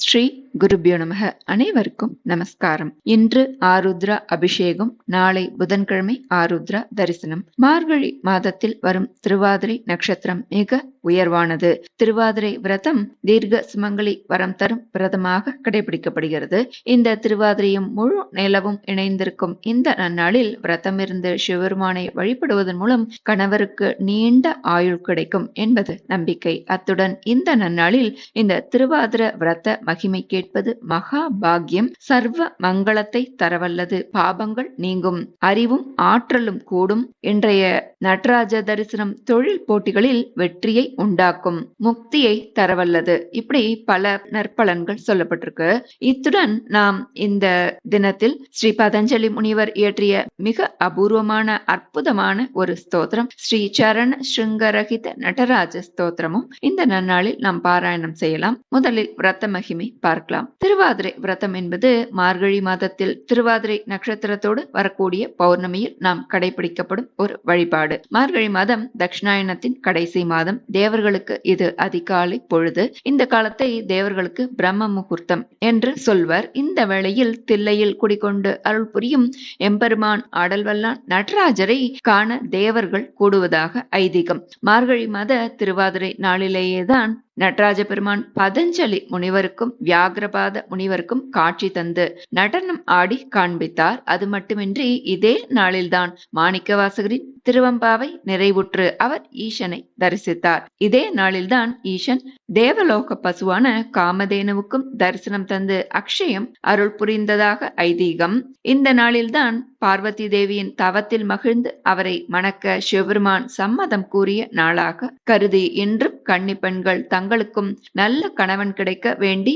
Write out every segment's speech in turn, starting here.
ஸ்ரீ குருபியோ நமக அனைவருக்கும் நமஸ்காரம். இன்று ஆருத்ரா அபிஷேகம் நாளை புதன்கிழமை ஆருத்ரா தரிசனம். மார்கழி மாதத்தில் வரும் திருவாதிரை நட்சத்திரம் மிக உயர்வானது. திருவாதிரை விரதம் தீர்க்க சுமங்கலி வரம் தரும் விரதமாக கடைபிடிக்கப்படுகிறது. இந்த திருவாதிரையும் முழு நிலவும் இணைந்திருக்கும் இந்த நன்னாளில் விரதம் இருந்து சிவருமானை வழிபடுவதன் மூலம் கணவருக்கு நீண்ட ஆயுள் கிடைக்கும் என்பது நம்பிக்கை. அத்துடன் இந்த நன்னாளில் இந்த திருவாதிர விரத மகிமைக்கு கேட்பது மகா பாக்கியம் சர்வ மங்களத்தை தரவல்லது. பாபங்கள் நீங்கும். அறிவும் ஆற்றலும் கூடும். இன்றைய நடராஜ தரிசனம் தொழில் போட்டிகளில் வெற்றியை உண்டாக்கும். முக்தியை தரவல்லது. இப்படி பல நற்பலன்கள் சொல்லப்பட்டிருக்கு. இத்துடன் நாம் இந்த தினத்தில் ஸ்ரீ பதஞ்சலி முனிவர் இயற்றிய மிக அபூர்வமான அற்புதமான ஒரு ஸ்தோத்திரம் ஸ்ரீ சரண ஸ்ருங்கரகித நடராஜ ஸ்தோத்திரமும் இந்த நன்னாளில் நாம் பாராயணம் செய்யலாம். முதலில் ரத்த மகிமை பார்க்கலாம். பார்க்கலாம். திருவாதிரை விரதம் என்பது மார்கழி மாதத்தில் திருவாதிரை நட்சத்திரத்தோடு வரக்கூடிய பௌர்ணமியில் நாம் கடைபிடிக்கப்படும் ஒரு வழிபாடு. மார்கழி மாதம் தட்சிணாயனத்தின் கடைசி மாதம். தேவர்களுக்கு இது அதிகாலை பொழுது. இந்த காலத்தை தேவர்களுக்கு பிரம்ம முகூர்த்தம் என்று சொல்வர். இந்த வேளையில் தில்லையில் குடிகொண்டு அருள் புரியும் எம்பெருமான் ஆடல்வல்லான் நடராஜரை காண தேவர்கள் கூடுவதாக ஐதீகம். மார்கழி மாத திருவாதிரை நாளிலேயேதான் நடராஜ பெருமான் பதஞ்சலி முனிவருக்கும் வியாகிரபாத முனிவருக்கும் காட்சி தந்து நடனம் ஆடி காண்பித்தார். அது மட்டுமின்றி இதே நாளில்தான் மாணிக்கவாசகரின் திருவம்பாவை நிறைவுற்று அவர் ஈசனை தரிசித்தார். இதே நாளில்தான் ஈசன் தேவலோக பசுவான காமதேனுவுக்கும் தரிசனம் தந்து அக்ஷயம் அருள் புரிந்ததாக ஐதீகம். இந்த நாளில்தான் பார்வதி தேவியின் தவத்தில் மகிழ்ந்து அவரை மணக்க சிவபெருமான் சம்மதம் கூறிய நாளாக கருதி இன்றும் கன்னி பெண்கள் தங்களுக்கும் நல்ல கணவன் கிடைக்க வேண்டி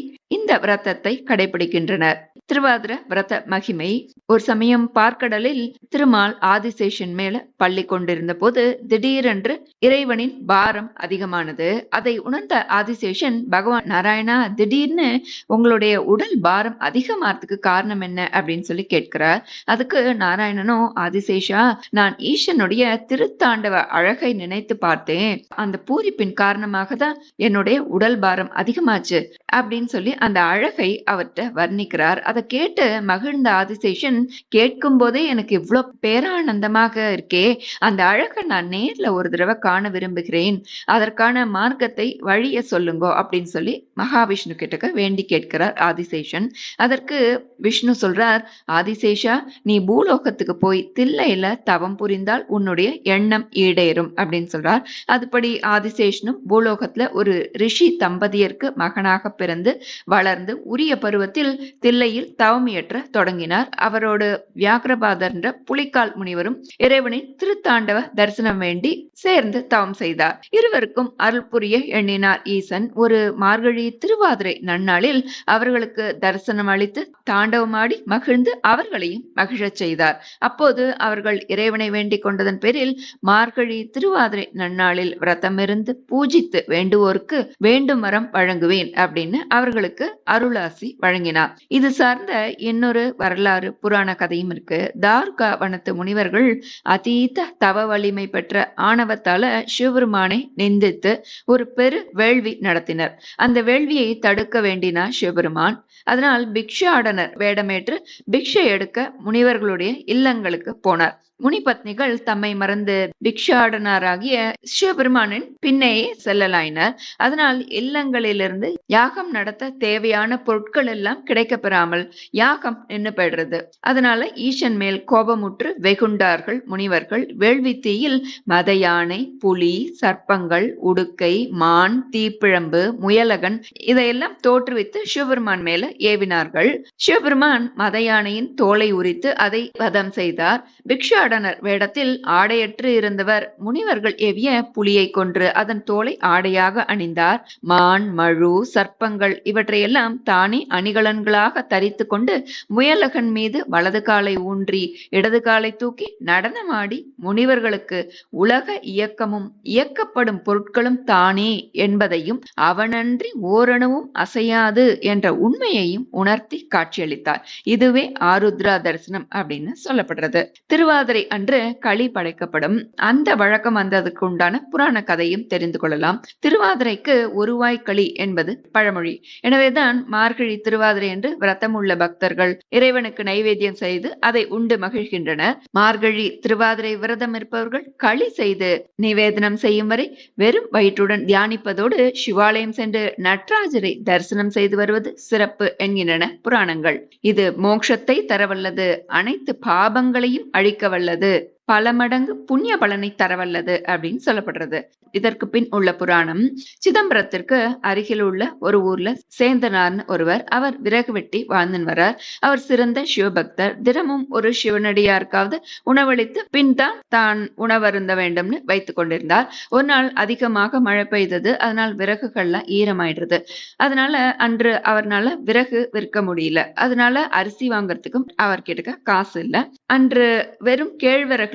இந்த விரதத்தை கடைபிடிக்கின்றனர். திருவாதிர விரத மகிமை. ஒரு சமயம் பார்க்கடலில் திருமால் ஆதிசேஷன் மேல பள்ளி கொண்டிருந்த போது திடீரென்று இறைவனின் பாரம் அதிகமானது. அதை உணர்ந்த ஆதிசேஷன் பகவான் நாராயணா திடீர்னு உங்களுடைய உடல் பாரம் அதிகமாறதுக்கு காரணம் என்ன? அப்படின்னு சொல்லி கேட்கிறார். அதுக்கு நாராயணனும் ஆதிசேஷா நான் ஈசனுடைய திருத்தாண்டவ அழகை நினைத்து பார்த்தேன். அந்த பூரிப்பின் காரணமாக தான் என்னுடைய உடல் பாரம் அதிகமாச்சு. அப்படின்னு சொல்லி அந்த அழகை அவர்கிட்ட வர்ணிக்கிறார். அதை கேட்டு மகிழ்ந்த ஆதிசேஷன் கேட்கும் போதே எனக்கு இவ்வளோ பேரானந்தமாக இருக்கே. அந்த அழகை நான் நேர்ல ஒரு தடவை காண விரும்புகிறேன். அதற்கான மார்க்கத்தை வழிய சொல்லுங்கோ அப்படின்னு சொல்லி மகாவிஷ்ணு கிட்டக்க வேண்டி கேட்கிறார் ஆதிசேஷன். அதற்கு விஷ்ணு சொல்றார் ஆதிசேஷா நீ பூலோகத்துக்கு போய் தில்லையில தவம் புரிந்தால் உன்னுடைய எண்ணம் ஈடேறும் அப்படின்னு சொல்றார். அதுபடி ஆதிசேஷனும் பூலோகத்துல ஒரு ரிஷி தம்பதியருக்கு மகனாக பிறந்து வளர்ந்து உரிய பருவத்தில் தில்லையில் தவமியற்ற தொடங்கினார். அவரோடு வியாகரபாதர் என்ற புலிக்கால் முனிவரும் இறைவனின் திருத்தாண்டவ தரிசனம் வேண்டி சேர்ந்து தவம் செய்தார். இருவருக்கும் அருள் புரிய எண்ணினார் ஈசன். ஒரு மார்கழி திருவாதிரை நன்னாளில் அவர்களுக்கு தரிசனம் அளித்து தாண்டவமாடி மகிழ்ந்து அவர்களையும் மகிழச் செய்தார். அப்போது அவர்கள் இறைவனை வேண்டிக் கொண்டதன் பேரில் மார்கழி திருவாதிரை நன்னாளில் விரதமிருந்து பூஜித்து வேண்டுவோருக்கு வேண்டும் மரம் வழங்குவேன் அப்படின்னு அவர்களுக்கு அருளாசி வழங்கினார். இது சார்ந்த இன்னொரு வரலாறு புராண கதையும் இருக்கு. தார்கா வனத்து முனிவர்கள் அதீத தவ வலிமை பெற்ற ஆணவத்தால சிவபெருமானை நிந்தித்து ஒரு பெரு வேள்வி நடத்தினர். அந்த வேள்வியை தடுக்க வேண்டினார் சிவபெருமான். அதனால் பிக்ஷாடனர் வேடமேற்று பிக்ஷை எடுக்க முனிவர்களுடைய இல்லங்களுக்கு போனார். முனிபத்னிகள் தம்மை மறந்து பிக்ஷாடனராகிய சிவபெருமானின் பின்னேயே செல்லலாயினர். அதனால் இல்லங்களிலிருந்து யாகம் நடத்த தேவை தேவையான பொருட்கள் எல்லாம் கிடைக்க பெறாமல் யாகம் நின்று போயிடுறது அதனால ஈசன் மேல் கோபமுற்று வெகுண்டார்கள் முனிவர்கள் வேள்வி தீயில் மத யானை புலி சர்ப்பங்கள் உடுக்கை மான் தீப்பிழம்பு முயலகன் இதையெல்லாம் தோற்றுவித்து சிவபெருமான் மேல ஏவினார்கள். சிவபெருமான் மத யானையின் தோலை உரித்து அதை வதம் செய்தார். பிக்ஷாடனர் வேடத்தில் ஆடையற்று இருந்தவர் முனிவர்கள் ஏவிய புலியை கொன்று அதன் தோலை ஆடையாக அணிந்தார். மான் மழு சர்ப்பங்கள் இவற்றை எல்லாம் தானே அணிகலன்களாக தரித்து கொண்டு முயலகன் மீது வலது காலை ஊன்றி இடது காலை தூக்கி நடனமாடி முனிவர்களுக்கு உலக இயக்கமும் இயக்கப்படும் பொருட்களும் தானே என்பதையும் அவனன்றி ஓரணுவும் அசையாது என்ற உண்மையையும் உணர்த்தி காட்சியளித்தார். இதுவே ஆருத்ரா தரிசனம் அப்படின்னு சொல்லப்படுறது. திருவாதிரை அன்று களி படைக்கப்படும். அந்த வழக்கம் வந்ததுக்கு உண்டான புராண கதையும் தெரிந்து கொள்ளலாம். திருவாதிரைக்கு ஒருவாய் களி என்பது பழமொழி. எனவே எனவேதான் மார்கழி திருவாதிரை என்று விரதம் உள்ள பக்தர்கள் இறைவனுக்கு நைவேத்தியம் செய்து அதை உண்டு மகிழ்கின்றனர். மார்கழி திருவாதிரை விரதம் இருப்பவர்கள் களி செய்து நிவேதனம் செய்யும் வரை வெறும் வயிற்றுடன் தியானிப்பதோடு சிவாலயம் சென்று நட்ராஜரை தரிசனம் செய்து வருவது சிறப்பு என்கின்றன புராணங்கள். இது மோட்சத்தை தரவல்லது. அனைத்து பாபங்களையும் அழிக்க வல்லது பல மடங்கு புண்ணிய பலனை தரவல்லது அப்படின்னு சொல்லப்படுறது. இதற்கு பின் உள்ள புராணம் சிதம்பரத்திற்கு அருகில் உள்ள ஒரு ஊர்ல சேந்தனார்னு ஒருவர் அவர் விறகு வெட்டி வாழ்ந்து வரார் அவர் சிறந்த சிவபக்தர். தினமும் ஒரு சிவனடியாருக்காவது உணவளித்து பின் தான் தான் உணவருந்த வேண்டும்னு வைத்துக் கொண்டிருந்தார். ஒரு நாள் அதிகமாக மழை பெய்தது. அதனால் விறகுகள்லாம் ஈரமாயிடுறது. அதனால அன்று அவர்னால விறகு விற்க முடியல. அதனால அரிசி வாங்குறதுக்கும் அவர்கிட்ட காசு இல்ல. அன்று வெறும்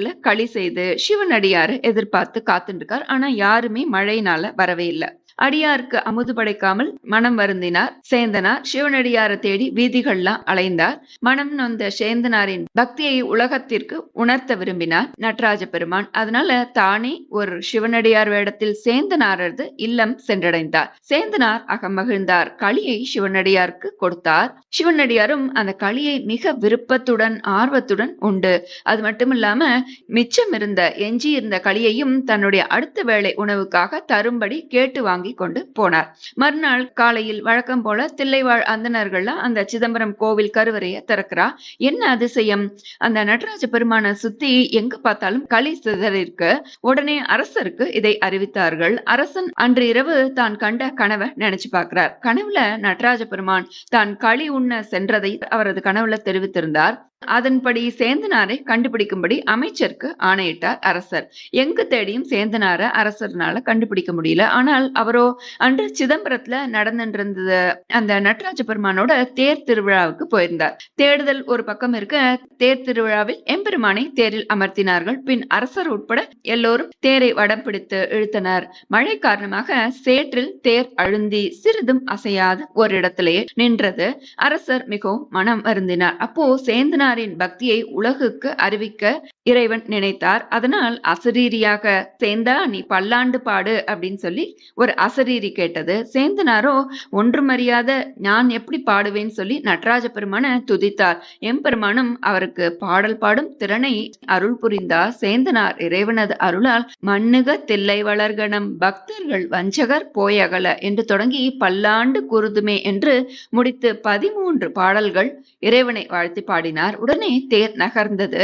கேழ்வரகுல களி செய்து சிவனடியாரு எதிர்பார்த்து காத்துருக்கார் ஆனா யாருமே மழையினால வரவே இல்லை. அடியாருக்கு அமுது படைக்காமல் மனம் வருந்தினார். சேந்தனார் சிவனடியாரை தேடி வீதிகள்லாம் அலைந்தார். மனம் நொந்த சேந்தனாரின் பக்தியை உலகத்திற்கு உணர்த்த விரும்பினார் நடராஜ பெருமான். அதனால தானே ஒரு சிவனடியார் வேடத்தில் சேந்தனாரது இல்லம் சென்றடைந்தார். சேந்தனார் அகமகிழ்ந்தார் களியை சிவனடியாருக்கு கொடுத்தார். சிவனடியாரும் அந்த களியை மிக விருப்பத்துடன் ஆர்வத்துடன் உண்டு. அது மட்டும் இல்லாம மிச்சம் இருந்த எஞ்சி இருந்த களியையும் தன்னுடைய அடுத்த வேளை உணவுக்காக தரும்படி கேட்டு வாங்கி கொண்டு போனார். மறுநாள் காலையில் வழக்கம் போல தில்லைவாழ் அந்தனர்கள்லாம் அந்த சிதம்பரம் கோவில் கருவறையை திறக்கிறா? என்ன அதிசயம்? அந்த நடராஜ பெருமான சுத்தி எங்க பார்த்தாலும் களி சிதறிருக்கு. உடனே அரசருக்கு இதை அறிவித்தார்கள். அரசன் அன்று இரவு தான் கண்ட கனவை நினைச்சு பார்க்கிறார். கனவுல நடராஜ பெருமான் தான் களி உண்ண சென்றதை அவரது கனவுல தெரிவித்திருந்தார். அதன்படி சேந்தனாரை கண்டுபிடிக்கும்படி அமைச்சருக்கு ஆணையிட்டார் அரசர். எங்கு தேடியும் சேந்தனார அரசர்னால கண்டுபிடிக்க முடியல. ஆனால் அவரோ அன்று சிதம்பரத்துல நடந்துட்டு அந்த நடராஜ பெருமானோட தேர் திருவிழாவுக்கு போயிருந்தார். தேடுதல் ஒரு பக்கம் இருக்க தேர் திருவிழாவில் எம்பெருமானை தேரில் அமர்த்தினார்கள். பின் அரசர் உட்பட எல்லோரும் தேரை வடம் பிடித்து இழுத்தனர். மழை காரணமாக சேற்றில் தேர் அழுந்தி சிறிதும் அசையாது ஒரு இடத்திலேயே நின்றது. அரசர் மிகவும் மனம் அருந்தினார் அப்போ சேந்தனார் சேந்தனாரின் பக்தியை உலகுக்கு அறிவிக்க இறைவன் நினைத்தார். அதனால் அசரீரியாக சேந்தா நீ பல்லாண்டு பாடு அப்படின்னு சொல்லி ஒரு அசரீரி கேட்டது. சேந்தனாரோ ஒன்றுமறியாத நான் எப்படி பாடுவேன்னு சொல்லி நடராஜ பெருமானை துதித்தார். எம்பெருமானும் அவருக்கு பாடல் பாடும் திறனை அருள் புரிந்தார் சேந்தனார் இறைவனது அருளால் மண்ணுக தில்லை வளர்கணம் பக்தர்கள் வஞ்சகர் போயகல என்று தொடங்கி பல்லாண்டு குருதுமே என்று முடித்து பதிமூன்று பாடல்கள் இறைவனை வாழ்த்தி பாடினார். உடனே தேர் நகர்ந்தது.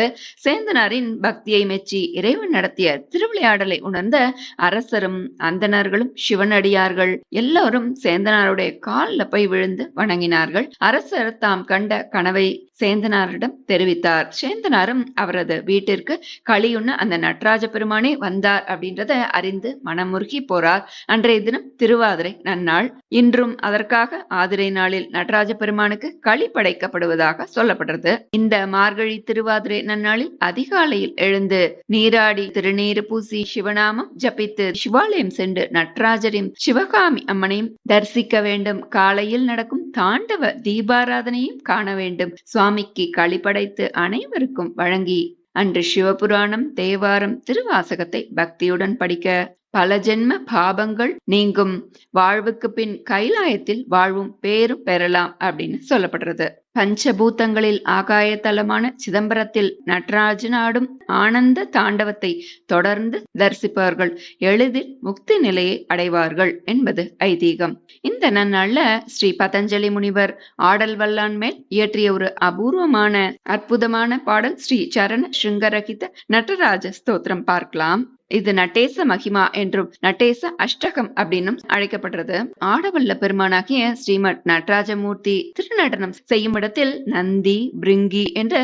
சேந்தனாரின் பக்தியை மெச்சி இறைவன் நடத்திய திருவிளையாடலை உணர்ந்த அரசரும் அந்தனர்களும் சிவனடியார்கள் எல்லாரும் சேந்தனாருடைய காலில் போய் விழுந்து வணங்கினார்கள். அரசர் தாம் கண்ட கனவை சேந்தனாரிடம் தெரிவித்தார். சேந்தனாரும் அவரது வீட்டிற்கு களியுண்ண அந்த நடராஜ பெருமானே வந்தார் அப்படின்றத அறிந்து மனமுருகி போறார். அன்றைய தினம் திருவாதிரை நன்னாள். இன்றும் அதற்காக ஆதிரை நாளில் நடராஜ பெருமானுக்கு களி படைக்கப்படுவதாக சொல்லப்படுறது. இந்த மார்கழி திருவாதிரை நன்னாளில் அதிக அதிகாலையில் எழுந்து நீராடி திருநீறு பூசி சிவநாமம் ஜபித்து சிவாலயம் சென்று நடராஜரையும் சிவகாமி அம்மனையும் தரிசிக்க வேண்டும். காலையில் நடக்கும் தாண்டவ தீபாராதனையும் காண வேண்டும். சுவாமிக்கு களிபடைத்து அனைவருக்கும் வழங்கி அன்று சிவபுராணம் தேவாரம் திருவாசகத்தை பக்தியுடன் படிக்க. பல ஜென்ம பாபங்கள் நீங்கும். வாழ்வுக்கு பின் கைலாயத்தில் வாழ்வும் பேரும் பெறலாம் அப்படின்னு சொல்லப்படுறது. பஞ்சபூதங்களில் ஆகாய தலமான சிதம்பரத்தில் நடராஜன் ஆடும் ஆனந்த தாண்டவத்தை தொடர்ந்து தரிசிப்பவர்கள் எளிதில் முக்தி நிலையை அடைவார்கள் என்பது ஐதீகம். இந்த நன்னாள்ல ஸ்ரீ பதஞ்சலி முனிவர் ஆடல் வல்லான் மேல் இயற்றிய ஒரு அபூர்வமான அற்புதமான பாடல் ஸ்ரீ சரண ஸ்ருங்கரகித நடராஜ ஸ்தோத்திரம். பார்க்கலாம். இது நட்டேச மகிமா என்றும் நட்டேச அஷ்டகம் அப்படின்னும் அழைக்கப்படுறது. ஆடவல்ல பெருமானாகிய ஸ்ரீமத் நடராஜமூர்த்தி திருநடனம் செய்யும் இடத்தில் நந்தி பிருங்கி என்ற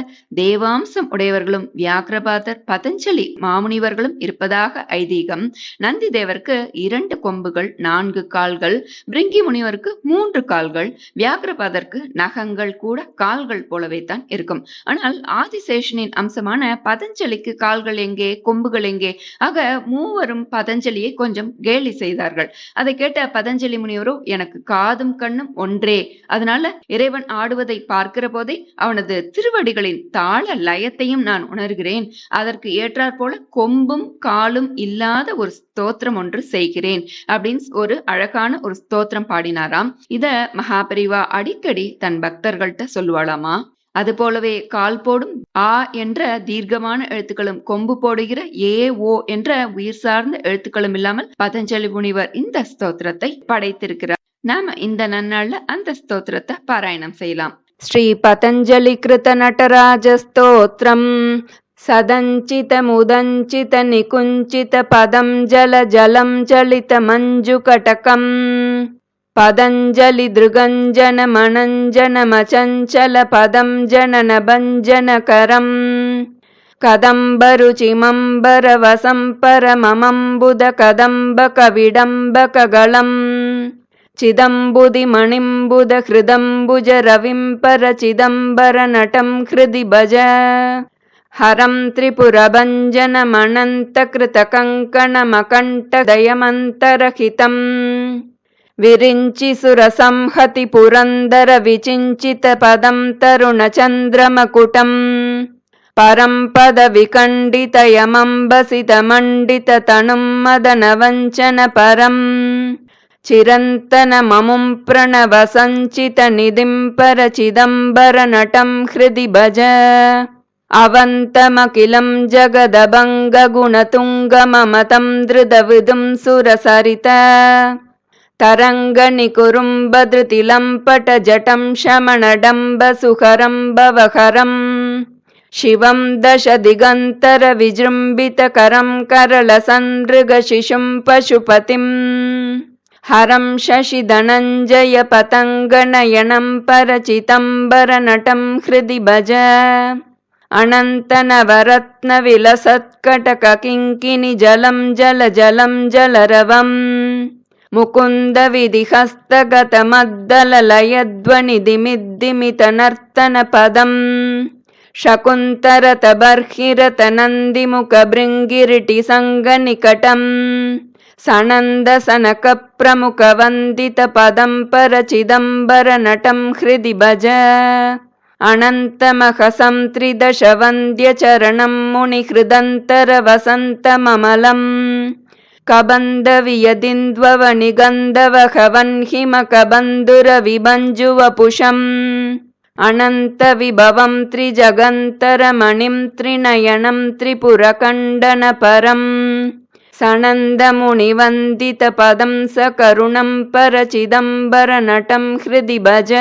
தேவாம்சம் உடையவர்களும் வியாக்கிரபாதர் பதஞ்சலி மாமுனிவர்களும் இருப்பதாக ஐதீகம். நந்தி தேவருக்கு இரண்டு கொம்புகள் நான்கு கால்கள் பிருங்கி முனிவருக்கு மூன்று கால்கள் வியாக்கிரபாதருக்கு நகங்கள் கூட கால்கள் போலவே தான் இருக்கும். ஆனால் ஆதிசேஷனின் அம்சமான பதஞ்சலிக்கு கால்கள் எங்கே கொம்புகள் எங்கே ஆக மூவரும் பதஞ்சலியை கொஞ்சம் கேலி செய்தார்கள். அதை கேட்ட பதஞ்சலி முனிவரோ எனக்கு காதும் கண்ணும் ஒன்றே. அதனால இறைவன் ஆடுவதை பார்க்கிற போதே அவனது திருவடிகளின் தாள லயத்தையும் நான் உணர்கிறேன். அதற்கு ஏற்றாற் போல கொம்பும் காலும் இல்லாத ஒரு ஸ்தோத்திரம் ஒன்று செய்கிறேன். அப்படின்னு ஒரு அழகான ஒரு ஸ்தோத்திரம் பாடினாராம். இத மகாபரிவா அடிக்கடி தன் பக்தர்கள்ட்ட சொல்லுவாளாமா? அது போலவே கால் போடும் ஆ என்ற தீர்க்கமான எழுத்துக்களும் கொம்பு போடுகிற ஏ ஓ என்ற உயிர் சார்ந்த எழுத்துக்களும் இல்லாமல் பதஞ்சலி முனிவர் இந்த ஸ்தோத்திரத்தை படைத்திருக்கிறார் நாம இந்த நன்னாள்ல அந்த ஸ்தோத்திரத்தை பாராயணம் செய்யலாம் ஸ்ரீ பதஞ்சலி கிருத நடராஜ ஸ்தோத்திரம் सदञ्चितमुदञ्चित निकुञ्चित पदं जल जलं चलित पदञ्जलिदृगञ्जनमणञ्जनमचञ्चलपदं जननभञ्जनकरम् कदम्बरुचिमम्बरवसं न भञ्जनकरम् कदम्बरुचिमम्बरवसम्परममम्बुद हृदि भज। हरं त्रिपुरभञ्जनमनन्तकृतकङ्कणमकण्ठदयमन्तरहितम् विरिञ्चि सुरसंहति पुरन्दर विचिञ्चित पदं तरुणचन्द्रमकुटम्। परं पदविखण्डितयमम्बसितमण्डिततनुं मदनवञ्चन परम् चिरन्तनममुं प्रणवसञ्चितनिधिं परचिदम्बरनटं हृदि भज। अवन्तमखिलं जगदभङ्गगुणतुङ्गममतं धृतविदुं सुरसरित तरङ्गनिकुरुम्बधृतिलम्पटजटं शमणडम्बसुखरं भवहरम् शिवं दशदिगन्तरविजृम्बितकरं करलसनृगशिशुं पशुपतिम् हरं शशिधनञ्जय पतङ्गनयनं परचितम्बरनटं हृदि भज। अनन्तनवरत्नविलसत्कटककिङ्किनि जलं जल जलं जलरवम् मुकुन्दविधिहस्तगतमद्दललयध्वनिदिमिद्दिमितनर्तनपदम्। शकुन्तरतबर्हिरतनन्दिमुखभृङ्गिरिटिसङ्गनिकटम् सनन्दसनकप्रमुखवन्दितपदं परचिदम्बरनटं हृदि भज। अनन्तमहसं त्रिदशवन्द्यचरणं मुनिहृदन्तरवसन्तममलम् कबन्धवियदिन्द्ववनिगन्धवहवन्हिमकबन्धुरविभञ्जुवपुषम् अनन्तविभवं त्रिजगन्तरमणिं त्रिनयनं त्रिपुरखण्डनपरम् सनन्दमुनिवन्दितपदं सकरुणं परचिदम्बरनटं हृदि भज।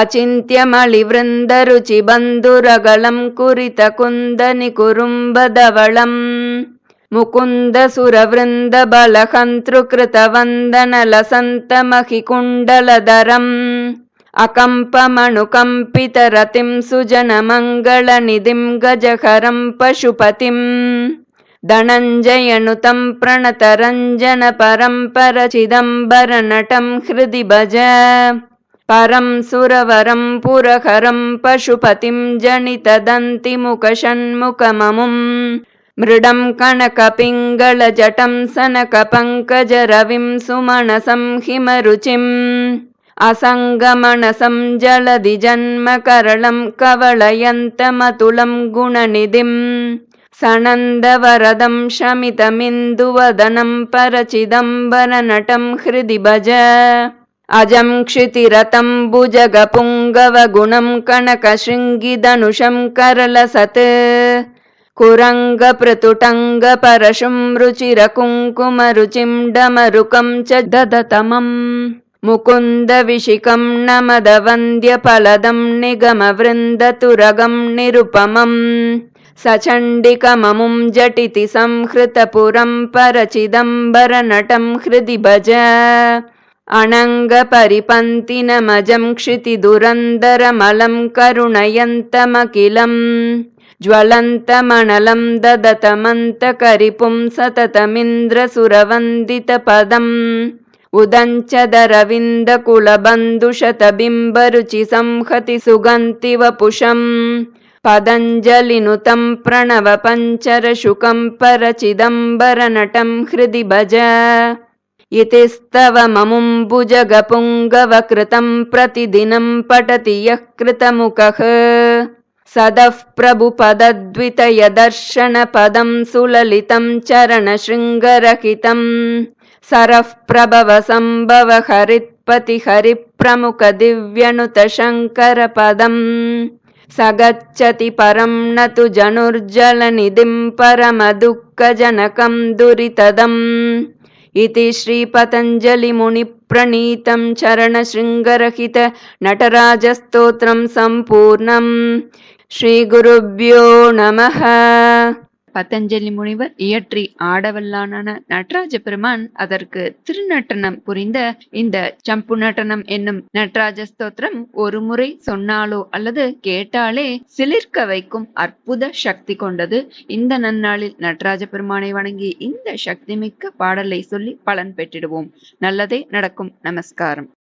अचिन्त्यमलिवृन्दरुचिबन्धुरगलं कुरितकुन्दनिकुरुम्बधवळम् मुकुन्दसुरवृन्दबलहन्तृकृतवन्दनलसन्तमहिकुण्डलधरम्। अकम्पमणुकम्पितरतिं सुजनमङ्गलनिधिं गजहरं पशुपतिम्। धनञ्जयनुतं प्रणतरञ्जनपरं परचिदम्बरनटं हृदि भज। परं सुरवरं पुरहरं पशुपतिं जनितदन्तिमुखषण्मुखममुम् मृडं कनकपिङ्गलजटं सनकपङ्कजरविं सुमनसं हिमरुचिम् असङ्गमनसं जलधिजन्मकरलं कवलयन्तमतुलं गुणनिधिम् सनन्दवरदं शमितमिन्दुवदनं परचिदम्बरनटं हृदि भज अजं क्षितिरतं भुजगपुङ्गवगुणं कनकशृङ्गिधनुषं करलसत् कुरङ्गपृतुटङ्गपरशुं रुचिरकुङ्कुमरुचिं डमरुकं च ददतमम् मुकुन्दविशिखं नमदवन्द्यफलदं निगमवृन्दतुरगं निरुपमम्। सचण्डिकममुं झटिति संहृतपुरं परचिदम्बरनटं हृदि भज। अनङ्गपरिपन्तिनमजं क्षितिदुरन्दरमलं करुणयन्तमखिलम् ज्वलन्तमनलं ददतमन्तकरिपुं सततमिन्द्रसुरवन्दितपदम् उदञ्चदरविन्दकुलबन्धुशतबिम्बरुचि संहति सुगन्ति वपुषम् पतञ्जलिनुतं प्रणव पञ्चरशुकं परचिदम्बरनटं हृदि भज। इति स्तव ममुम्बुजगपुङ्गवकृतं प्रतिदिनं पठति यः कृतमुखः सदः प्रभुपदद्वितयदर्शनपदं सुललितं चरणशृङ्गरहितं। सरः प्रभव सम्भव हरित्पतिहरिप्रमुख दिव्यनुतशङ्करपदम् स गच्छति परं न तु जनुर्जलनिधिं परमदुःखजनकं दुरितदम्। इति श्रीपतञ्जलिमुनिप्रणीतं चरणशृङ्गरहित नटराजस्तोत्रं सम्पूर्णम् ஸ்ரீ ஸ்ரீகுருப்போ நம பதஞ்சலி முனிவர் இயற்றி ஆடவல்லானான நடராஜ பெருமான் அதற்கு திருநட்டனம் புரிந்த இந்த சம்பு நட்டனம் என்னும் நடராஜ ஸ்தோத்திரம் ஒரு முறை சொன்னாலோ அல்லது கேட்டாலே சிலிர்க்க வைக்கும் அற்புத சக்தி கொண்டது. இந்த நன்னாளில் நடராஜ பெருமானை வணங்கி இந்த சக்தி மிக்க பாடலை சொல்லி பலன் பெற்றிடுவோம். நல்லதே நடக்கும். நமஸ்காரம்.